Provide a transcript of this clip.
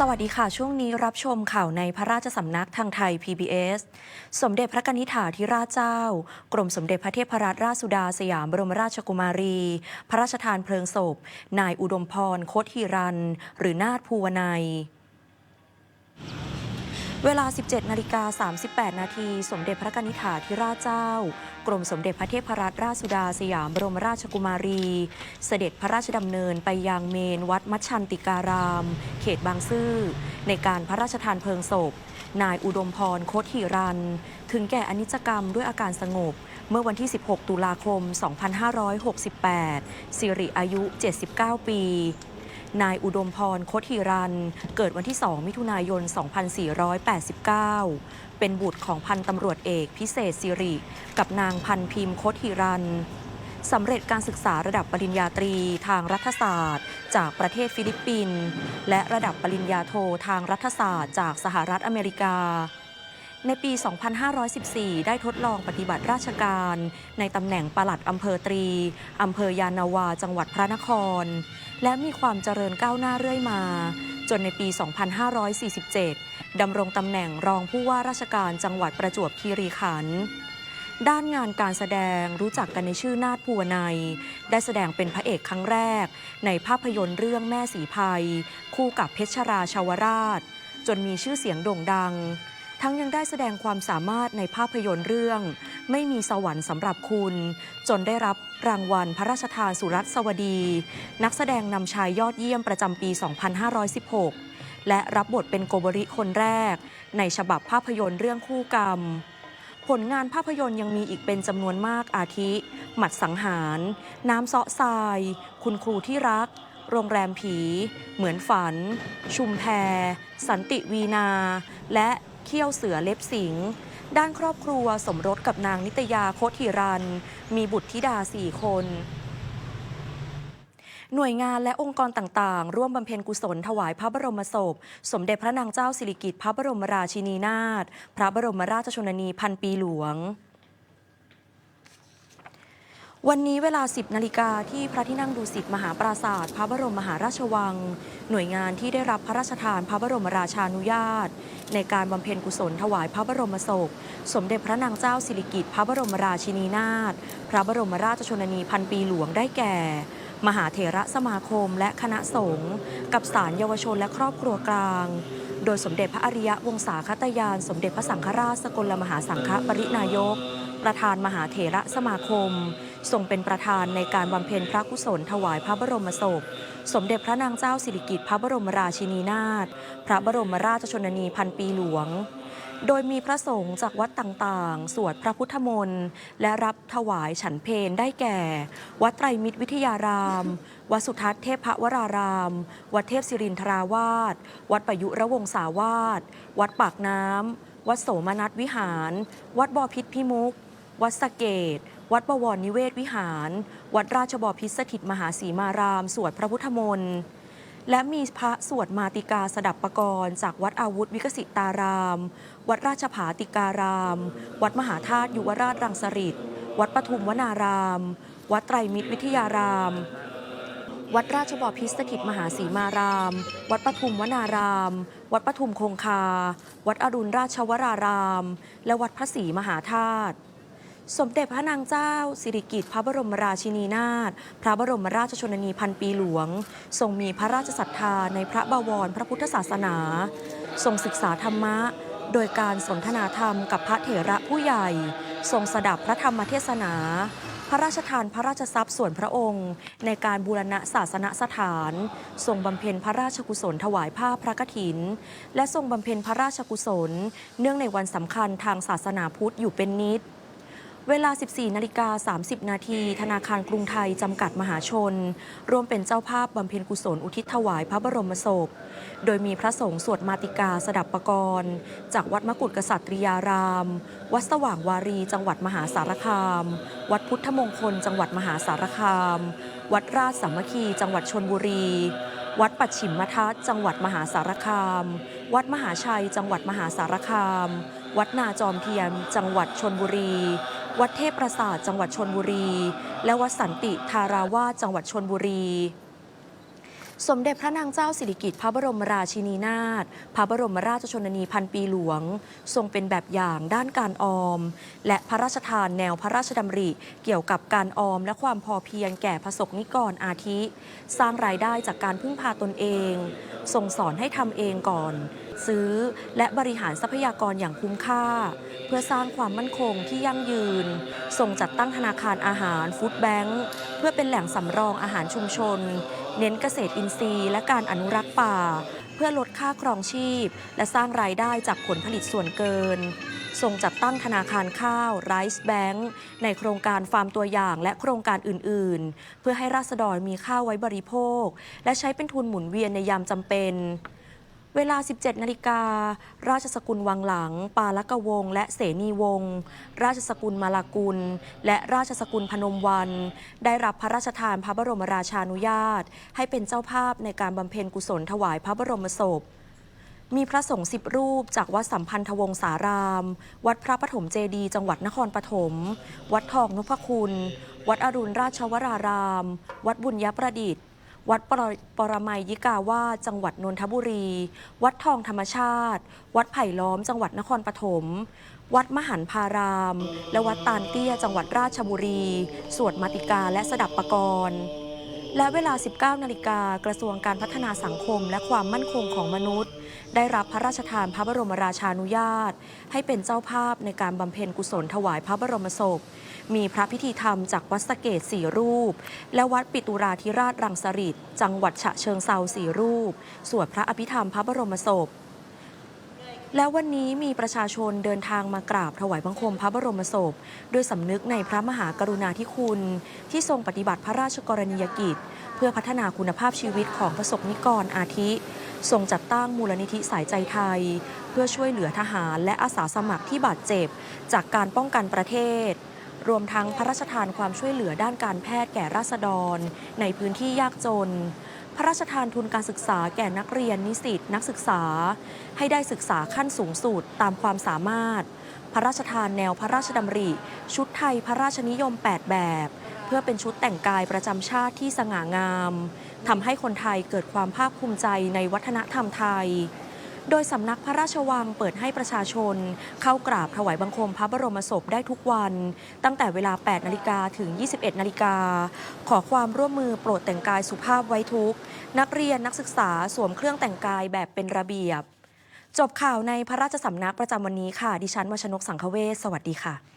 สวัสดีค่ะ ช่วงนี้รับชมข่าวในพระราชสำนักทางไทย PBS สมเด็จพระกนิษฐาธิราชเจ้า กรมสมเด็จพระเทพรัตนราชสุดาสยามบรมราชกุมารี พระราชทานเพลิงศพ นายอุดมพรโคตฮิรัน หรือนาถภูวนัย เวลา 17 นาฬิกา 38 นาที สมเด็จพระนิษฐาธิราชเจ้า กรมสมเด็จพระเทพรัตนราชสุดาสยามบรมราชกุมารี เสด็จพระราชดำเนินไปยังเมนวัดมัชชันติการาม เขตบางซื่อ ในการพระราชทานเพลิงศพ นายอุดมพรโคตหิรัน ถึงแก่อนิจกรรมด้วยอาการสงบ เมื่อวันที่ 16 ตุลาคม 2568 สิริอายุ 79 ปี นายอุดมพรโคตหิรัน เกิดวันที่ 2 มิถุนายน 2489 เป็นบุตรของพันตำรวจเอกพิเศษสิริ กับนางพันพิมพ์โคตหิรันสำเร็จการศึกษาระดับปริญญาตรีทางรัฐศาสตร์ จากประเทศฟิลิปปินส์และระดับปริญญาโททางรัฐศาสตร์ จากสหรัฐอเมริกา ในปี 2514 ได้ทดลองปฏิบัติราชการ ในตำแหน่งปลัดอำเภอตรี อำเภอยานาวา จังหวัดพระนคร และมีความเจริญก้าวหน้าเรื่อยมา จนในปี 2547 ดำรงตำแหน่งรองผู้ว่าราชการจังหวัดประจวบคีรีขันธ์ด้านงานการแสดงรู้จักกันในชื่อนาถภูวนัย ได้แสดงเป็นพระเอกครั้งแรก ในภาพยนตร์เรื่องแม่สีภัย คู่กับเพชรราชาวราช จนมีชื่อเสียงโด่งดัง ทั้งยังได้แสดงความสามารถในภาพยนตร์เรื่อง ไม่มีสวรรค์สำหรับคุณ จนได้รับรางวัลพระราชทานสุรัตสวดี นักแสดงนำชายยอดเยี่ยมประจำปี 2516 และรับบทเป็นโกบริคนแรก ในฉบับภาพยนตร์เรื่องคู่กรรม ผลงานภาพยนตร์ยังมีอีกเป็นจำนวนมากอาทิ หมัดสังหาร น้ำเซาะทราย คุณครูที่รักโรงแรมผี เหมือนฝัน ชุมแพ สันติวีนา และ เขี้ยวเสือเล็บสิง ด้านครอบครัวสมรสกับนางนิตยาโคติรัน มีบุตรธิดาสี่คนหน่วยงานและองค์กรต่างๆ ร่วมบำเพ็ญกุศลถวายพระบรมศพ สมเด็จพระนางเจ้าสิริกิติ์พระบรมราชินีนาถพระบรมราชชนนีพันปีหลวง วันนี้เวลา 10 นาฬิกาที่พระที่นั่งดุสิตมหาปราศาสตร์พระบรมมหาราชวัง หน่วยงานที่ได้รับพระราชทานพระบรมราชานุญาต ในการบำเพ็ญกุศลถวายพระบรมศพ สมเด็จพระนางเจ้าสิริกิติ์พระบรมราชินีนาถพระบรมราชชนนีพันปีหลวงได้แก่ มหาเถระสมาคมและคณะสงฆ์กับสารเยาวชนและครอบครัวกลางโดยสมเด็จพระอริยวงศาคตยาน สมเด็จพระสังฆราชสกลมหาสังฆปรินายก ประธานมหาเถระสมาคม ทรงเป็นประธานในการบำเพ็ญพระกุศลถวายพระบรมศพ สมเด็จพระนางเจ้าสิริกิติ์พระบรมราชินีนาถพระบรมราชชนนีพันปีหลวง โดยมีพระสงฆ์จากวัดต่างๆ สวดพระพุทธมนต์ และรับถวายฉันเพลได้แก่ วัดไตรมิตรวิทยาราม วัดสุทัศน์เทพวราราม วัดเทพศิรินทราวาสวัดประยุระวงศาวาสวัดปากน้ำวัดโสมนัสวิหาร วัดบอพิษพิมุก วัดสะเกต วัดบวรนิเวศวิหาร วัดราชบพิษสถิตมหาสีมาราม สวดพระพุทธมนต์ และมีพระสวดมาติกาสดับปรกรณ์จากวัดอาวุธวิกสิตาราม วัดราชผาติการาม วัดมหาธาตุยุวราชรังสฤษวัดปทุมวนาราม วัดไตรมิตรวิทยาราม วัดราชบพิษสถิตมหาสีมาราม วัดปทุมวนาราม วัดปทุมคงคา วัดอรุณราชวราราม และวัดพระศรีมหาธาตุ สมเด็จพระนางเจ้า สิริกิติ์พระบรมราชินีนาถ พระบรมราชชนนีพันปีหลวง ทรงมีพระราชศรัทธาในพระบวรพระพุทธศาสนา ทรงศึกษาธรรมะ โดยการสนทนาธรรมกับพระเถระผู้ใหญ่ ทรงสดับพระธรรมเทศนา พระราชทานพระราชทรัพย์ส่วนพระองค์ ในการบูรณะศาสนสถาน ทรงบำเพ็ญพระราชกุศลถวายผ้าพระกฐิน และทรงบำเพ็ญพระราชกุศล เนื่องในวันสำคัญทางศาสนาพุทธอยู่เป็นนิด เวลา 14 นาฬิกา 30 นาที ธนาคารกรุงไทย จำกัดมหาชน ร่วมเป็นเจ้าภาพบำเพ็ญกุศลอุทิศถวายพระบรมศพ โดยมีพระสงฆ์สวดมาติกาสดับประกรณ์ จากวัดมกุฏกษัตริยาราม วัดสว่างวารี จังหวัดมหาสารคาม วัดพุทธมงคล จังหวัดมหาสารคาม วัดราชสามัคคี จังหวัดชนบุรี วัดปัจฉิมทัศจังหวัดมหาสารคาม วัดมหาชัย จังหวัดมหาสารคาม วัดนาจอมเทียม จังหวัดชนบุรี วัดเทพประสาทจังหวัดชนบุรี และวัดสันติธาราวาสจังหวัดชนบุรี สมเด็จพระนางเจ้าสิริกิติ์พระบรมราชินีนาถ พระบรมราชชนนีพันปีหลวง ทรงเป็นแบบอย่างด้านการออม และพระราชทานแนวพระราชดำริ เกี่ยวกับการออมและความพอเพียงแก่ประสบนิกรอาทิ สร้างรายได้จากการพึ่งพาตนเอง ทรงสอนให้ทำเองก่อน ซื้อและบริหารทรัพยากรอย่างคุ้มค่า เพื่อสร้างความมั่นคงที่ยั่งยืน ทรงจัดตั้งธนาคารอาหารฟู้ดแบงค์เพื่อเป็นแหล่งสำรองอาหารชุมชน เน้นเกษตรอินทรีย์ และการอนุรักษ์ป่า เพื่อลดค่าครองชีพ และสร้างรายได้จากผลผลิตส่วนเกินทรงจัดตั้งธนาคารข้าวไรซ์แบงค์ในโครงการฟาร์มตัวอย่างและโครงการอื่น ๆ เพื่อให้ราษฎรมีข้าวไว้บริโภค และใช้เป็นทุนหมุนเวียนในยามจำเป็น เวลา 17 นาฬิกา ราชสกุลวังหลัง ปาลกวง และเสนีวง ราชสกุลมาลากุล และราชสกุลพนมวัน ได้รับพระราชทานพระบรมราชานุญาต ให้เป็นเจ้าภาพในการบำเพ็ญกุศลถวายพระบรมศพมีพระสงฆ์สิบรูปจากวัดสัมพันธวงศาราม วัดพระปฐมเจดี จังหวัดนครปฐม วัดทองนพคุณ วัดอรุณราชวราราม วัดบุญยประดิษฐ์ วัดปรปรมัยยิกาวาจังหวัดนนทบุรี วัดทองธรรมชาติ วัดไผ่ล้อม จังหวัดนครปฐม วัดมหันพาราม และวัดตาลเตี้ย จังหวัดราชบุรี สวดมาติกาและสดับปกรณ์ และเวลา 19 นาฬิกากระทรวงการพัฒนาสังคมและความมั่นคงของมนุษย์ ได้รับพระราชทานพระบรมราชานุญาต ให้เป็นเจ้าภาพในการบำเพ็ญกุศลถวายพระบรมศพ มีพระพิธีธรรมจากวัดสะเกตสี่รูป และวัดปิตุราธิราชรังสฤษจังหวัดฉะเชิงเซาสี่รูป สวดพระอภิธรรมพระบรมศพ แล้ววันนี้มีประชาชนเดินทางมากราบถวายบังคมพระบรมศพ ด้วยสำนึกในพระมหากรุณาธิคุณ ที่ทรงปฏิบัติพระราชกรณียกิจ เพื่อพัฒนาคุณภาพชีวิตของประสบนิกรอาทิ ทรงจัดตั้งมูลนิธิสายใจไทย เพื่อช่วยเหลือทหารและอาสาสมัครที่บาดเจ็บ จากการป้องกันประเทศ รวมทั้งพระราชทานความช่วยเหลือด้านการแพทย์แก่ราษฎร ในพื้นที่ยากจน พระราชทานทุนการศึกษาแก่นักเรียนนิสิตนักศึกษา ให้ได้ศึกษาขั้นสูงสุดตามความสามารถ พระราชทานแนวพระราชดำริ ชุดไทยพระราชนิยม 8 แบบ เพื่อเป็นชุดแต่งกายประจำชาติที่สง่างามทำให้คนไทยเกิดความภาคภูมิใจในวัฒนธรรมไทย โดยสำนักพระราชวังเปิดให้ประชาชน เข้ากราบถวายบังคมพระบรมศพได้ทุกวัน ตั้งแต่เวลา 8 นาฬิกาถึง 21 นาฬิกา ขอความร่วมมือโปรดแต่งกายสุภาพไว้ทุก นักเรียนนักศึกษาสวมเครื่องแต่งกายแบบเป็นระเบียบ จบข่าวในพระราชสำนักประจำวันนี้ค่ะ ดิฉันวชนกสังคเวศสวัสดีค่ะ